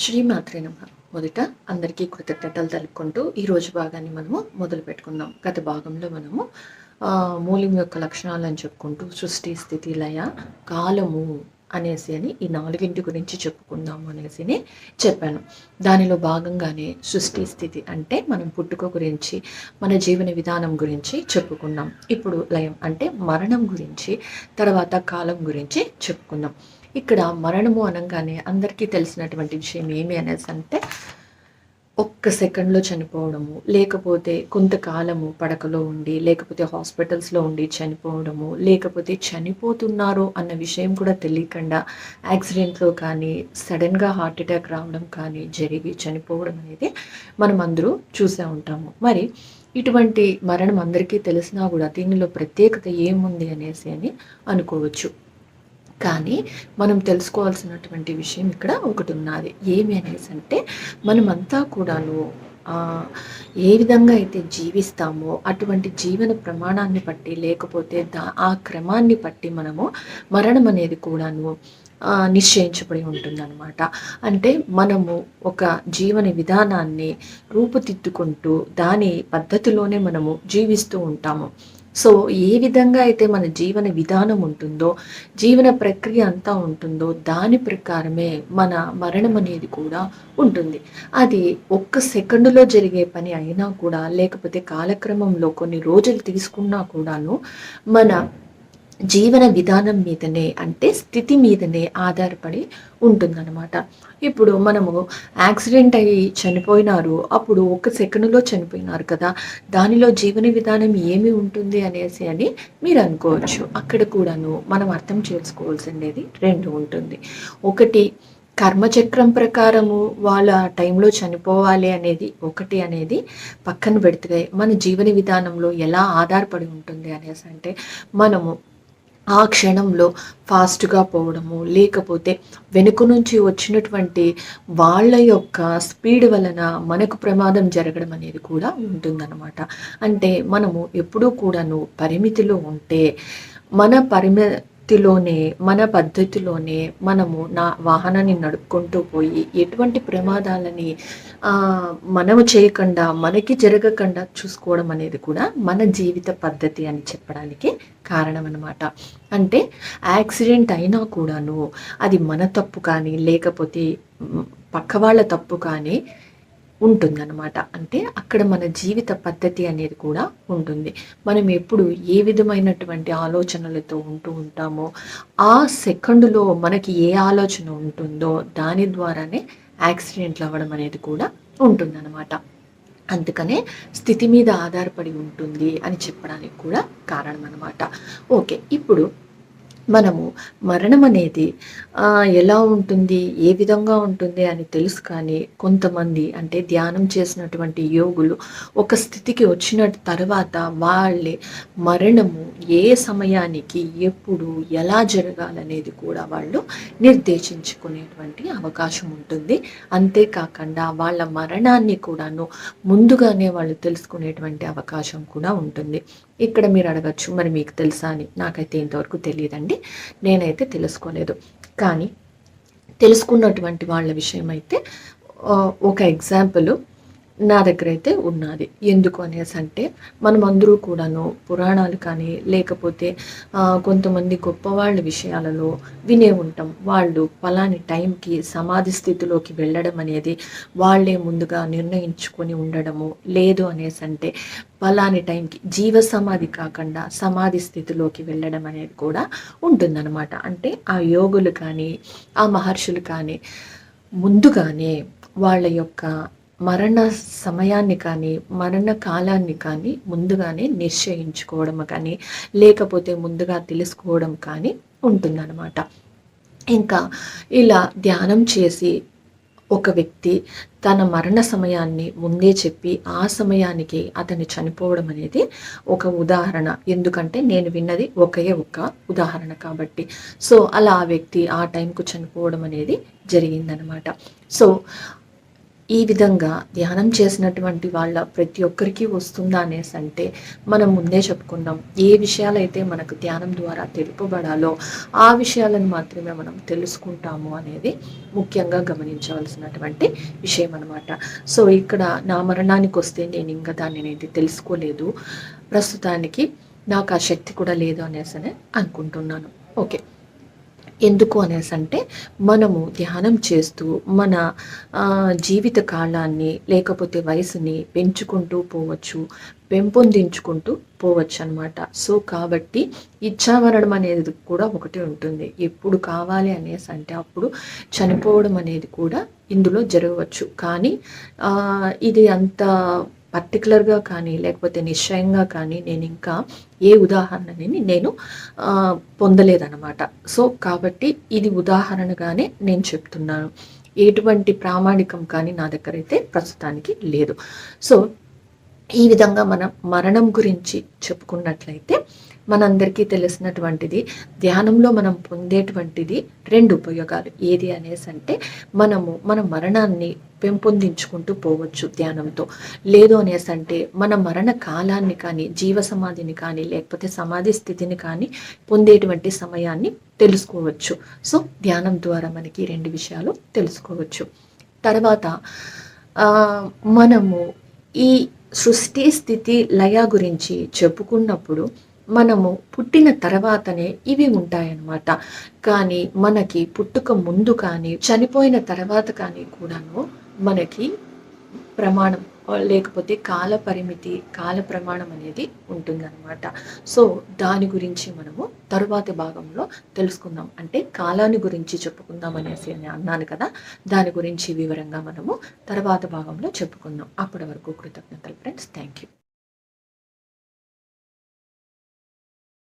శ్రీమాత్రే నమ. మొదట అందరికీ కృతజ్ఞతలు తెలుపుకుంటూ ఈ రోజు భాగాన్ని మనము మొదలు పెట్టుకుందాం. గత భాగంలో మనము మూలం యొక్క లక్షణాలు అని చెప్పుకుంటూ సృష్టి స్థితి లయ కాలము అనేసి అని ఈ నాలుగింటి గురించి చెప్పుకుందాము అనేసి అని చెప్పాను. దానిలో భాగంగానే సృష్టి స్థితి అంటే మనం పుట్టుక గురించి మన జీవన విధానం గురించి చెప్పుకున్నాం. ఇప్పుడు లయం అంటే మరణం గురించి తర్వాత కాలం గురించి చెప్పుకుందాం. ఇక్కడ మరణము అనగానే అందరికీ తెలిసినటువంటి విషయం ఏమి అనేసి అంటే ఒక్క సెకండ్లో చనిపోవడము లేకపోతే కొంతకాలము పడకలో ఉండి లేకపోతే హాస్పిటల్స్లో ఉండి చనిపోవడము లేకపోతే చనిపోతున్నారు అన్న విషయం కూడా తెలియకుండా యాక్సిడెంట్లో కానీ సడన్గా హార్ట్ అటాక్ రావడం కానీ జరిగి చనిపోవడం అనేది మనం అందరూ చూసే ఉంటాము. మరి ఇటువంటి మరణం అందరికీ తెలిసినా కూడా దీనిలో ప్రత్యేకత ఏముంది అనేసి అని అనుకోవచ్చు. కానీ మనం తెలుసుకోవాల్సినటువంటి విషయం ఇక్కడ ఒకటి ఉన్నది ఏమి అనేసి అంటే మనమంతా కూడాను ఏ విధంగా అయితే జీవిస్తామో అటువంటి జీవన ప్రమాణాన్ని బట్టి లేకపోతే దా ఆ క్రమాన్ని బట్టి మనము మరణం అనేది కూడాను నిశ్చయించబడి ఉంటుందన్నమాట. అంటే మనము ఒక జీవన విధానాన్ని రూపుదిద్దుకుంటూ దాని పద్ధతిలోనే మనము జీవిస్తూ ఉంటాము. సో ఏ విధంగా అయితే మన జీవన విధానం ఉంటుందో జీవన ప్రక్రియ అంతా ఉంటుందో దాని ప్రకారమే మన మరణం అనేది కూడా ఉంటుంది. అది ఒక్క సెకండులో జరిగే పని అయినా కూడా లేకపోతే కాలక్రమంలో కొన్ని రోజులు తీసుకున్నా కూడాను మన జీవన విధానం మీదనే అంటే స్థితి మీదనే ఆధారపడి ఉంటుందన్నమాట. ఇప్పుడు మనము యాక్సిడెంట్ అయ్యి చనిపోయినారు అప్పుడు ఒక సెకండ్లో చనిపోయినారు కదా దానిలో జీవన విధానం ఏమి ఉంటుంది అనేసి అని మీరు అనుకోవచ్చు. అక్కడ కూడాను మనం అర్థం చేసుకోవాల్సిందేది రెండు ఉంటుంది. ఒకటి కర్మచక్రం ప్రకారము వాళ్ళ టైంలో చనిపోవాలి అనేది ఒకటి అనేది పక్కన పెడితే మన జీవన విధానంలో ఎలా ఆధారపడి ఉంటుంది అనేసి అంటే మనము ఆ క్షణంలో ఫాస్ట్గా పోవడము లేకపోతే వెనుక నుంచి వచ్చినటువంటి వాళ్ళ యొక్క స్పీడ్ వలన మనకు ప్రమాదం జరగడం అనేది కూడా ఉంటుందన్నమాట. అంటే మనము ఎప్పుడూ కూడాను పరిమితిలో ఉంటే మన పరిమి వృత్తిలోనే మన పద్ధతిలోనే మనము నా వాహనాన్ని నడుపుకుంటూ పోయి ఎటువంటి ప్రమాదాలని మనము చేయకుండా మనకి జరగకుండా చూసుకోవడం అనేది కూడా మన జీవిత పద్ధతి అని చెప్పడానికి కారణం అనమాట అంటే యాక్సిడెంట్ అయినా కూడాను అది మన తప్పు కానీ లేకపోతే పక్క వాళ్ళ తప్పు కానీ ఉంటుందన్నమాట. అంటే అక్కడ మన జీవిత పద్ధతి అనేది కూడా ఉంటుంది. మనం ఎప్పుడు ఏ విధమైనటువంటి ఆలోచనలతో ఉంటూ ఉంటామో ఆ సెకండులో మనకి ఏ ఆలోచన ఉంటుందో దాని ద్వారానే యాక్సిడెంట్లు అవ్వడం అనేది కూడా ఉంటుందన్నమాట. అందుకనే స్థితి మీద ఆధారపడి ఉంటుంది అని చెప్పడానికి కూడా కారణం అనమాట ఓకే ఇప్పుడు మనము మరణం అనేది ఎలా ఉంటుంది ఏ విధంగా ఉంటుంది అని తెలుసు కానీ కొంతమంది అంటే ధ్యానం చేసినటువంటి యోగులు ఒక స్థితికి వచ్చిన తర్వాత వాళ్ళే మరణము ఏ సమయానికి ఎప్పుడు ఎలా జరగాలనేది కూడా వాళ్ళు నిర్దేశించుకునేటువంటి అవకాశం ఉంటుంది. అంతేకాకుండా వాళ్ళ మరణాన్ని కూడాను ముందుగానే వాళ్ళు తెలుసుకునేటువంటి అవకాశం కూడా ఉంటుంది. ఇక్కడ మీరు అడగచ్చు. మరి మీకు తెలుసా అని. నాకైతే ఇంతవరకు తెలియదండి. నేనైతే తెలుసుకోలేదు. కానీ తెలుసుకున్నటువంటి వాళ్ళ విషయం అయితే ఒక ఎగ్జాంపుల్ నా దగ్గర అయితే ఉన్నది. ఎందుకు అనేసి అంటే మనం అందరూ కూడాను పురాణాలు కానీ లేకపోతే కొంతమంది గొప్ప వాళ్ళ విషయాలలో వినే ఉంటాం. వాళ్ళు పలాని టైంకి సమాధి స్థితిలోకి వెళ్ళడం అనేది వాళ్ళే ముందుగా నిర్ణయించుకొని ఉండడము లేదు అనేసి అంటే పలాని టైంకి జీవ సమాధి కాకుండా సమాధి స్థితిలోకి వెళ్ళడం అనేది కూడా ఉంటుందన్నమాట. అంటే ఆ యోగులు కానీ ఆ మహర్షులు కానీ ముందుగానే వాళ్ళ యొక్క మరణ సమయాన్ని కానీ మరణ కాలాన్ని కానీ ముందుగానే నిశ్చయించుకోవడం కానీ లేకపోతే ముందుగా తెలుసుకోవడం కానీ ఉంటుందన్నమాట. ఇంకా ఇలా ధ్యానం చేసి ఒక వ్యక్తి తన మరణ సమయాన్ని ముందే చెప్పి ఆ సమయానికి అతను చనిపోవడం అనేది ఒక ఉదాహరణ. ఎందుకంటే నేను విన్నది ఒకే ఒక్క ఉదాహరణ కాబట్టి. సో అలా ఆ వ్యక్తి ఆ టైంకు చనిపోవడం అనేది జరిగిందనమాట సో ఈ విధంగా ధ్యానం చేసినటువంటి వాళ్ళ ప్రతి ఒక్కరికి వస్తుందా అనేసి అంటే మనం ముందే చెప్పుకున్నాం ఏ విషయాలైతే మనకు ధ్యానం ద్వారా తెలుపబడాలో ఆ విషయాలను మాత్రమే మనం తెలుసుకుంటాము అనేది ముఖ్యంగా గమనించవలసినటువంటి విషయం అనమాట సో ఇక్కడ నా మరణానికి వస్తే నేను ఇంకా దాన్ని అనేది తెలుసుకోలేదు. ప్రస్తుతానికి నాకు ఆ శక్తి కూడా లేదు అనేసి అనుకుంటున్నాను. ఓకే. ఎందుకు అనేసి అంటే మనము ధ్యానం చేస్తూ మన జీవిత కాలాన్ని లేకపోతే వయసుని పెంచుకుంటూ పోవచ్చు పెంపొందించుకుంటూ పోవచ్చు అనమాట సో కాబట్టి ఇచ్చామరణం అనేది కూడా ఒకటి ఉంటుంది. ఎప్పుడు కావాలి అనేసి అంటే అప్పుడు చనిపోవడం అనేది కూడా ఇందులో జరగవచ్చు. కానీ ఇది అంత పర్టికులర్గా కానీ లేకపోతే నిశ్చయంగా కానీ నేను ఇంకా ఏ ఉదాహరణని నేను పొందలేదన్నమాట. సో కాబట్టి ఇది ఉదాహరణగానే నేను చెప్తున్నాను. ఎటువంటి ప్రామాణికం కానీ నా దగ్గర అయితే ప్రస్తుతానికి లేదు. సో ఈ విధంగా మనం మరణం గురించి చెప్పుకున్నట్లయితే మనందరికీ తెలిసినటువంటిది. ధ్యానంలో మనం పొందేటువంటిది రెండు ఉపయోగాలు. ఏది అనేసి అంటే మనము మన మరణాన్ని పెంపొందించుకుంటూ పోవచ్చు ధ్యానంతో. లేదు అనేసి అంటే మన మరణ కాలాన్ని కానీ జీవ సమాధిని కానీ లేకపోతే సమాధి స్థితిని కానీ పొందేటువంటి సమయాన్ని తెలుసుకోవచ్చు. సో ధ్యానం ద్వారా మనకి రెండు విషయాలు తెలుసుకోవచ్చు. తర్వాత మనము ఈ సృష్టి స్థితి లయ గురించి చెప్పుకున్నప్పుడు మనము పుట్టిన తర్వాతనే ఇవి ఉంటాయన్నమాట. కానీ మనకి పుట్టుక ముందు కానీ చనిపోయిన తర్వాత కానీ కూడాను మనకి ప్రమాణం లేకపోతే కాల పరిమితి కాల ప్రమాణం అనేది ఉంటుందన్నమాట. సో దాని గురించి మనము తరువాతి భాగంలో తెలుసుకుందాం. అంటే కాలాన్ని గురించి చెప్పుకుందాం అనేసి అన్నాను కదా. దాని గురించి వివరంగా మనము తర్వాత భాగంలో చెప్పుకుందాం. అప్పటి వరకు కృతజ్ఞతలు ఫ్రెండ్స్. Thank you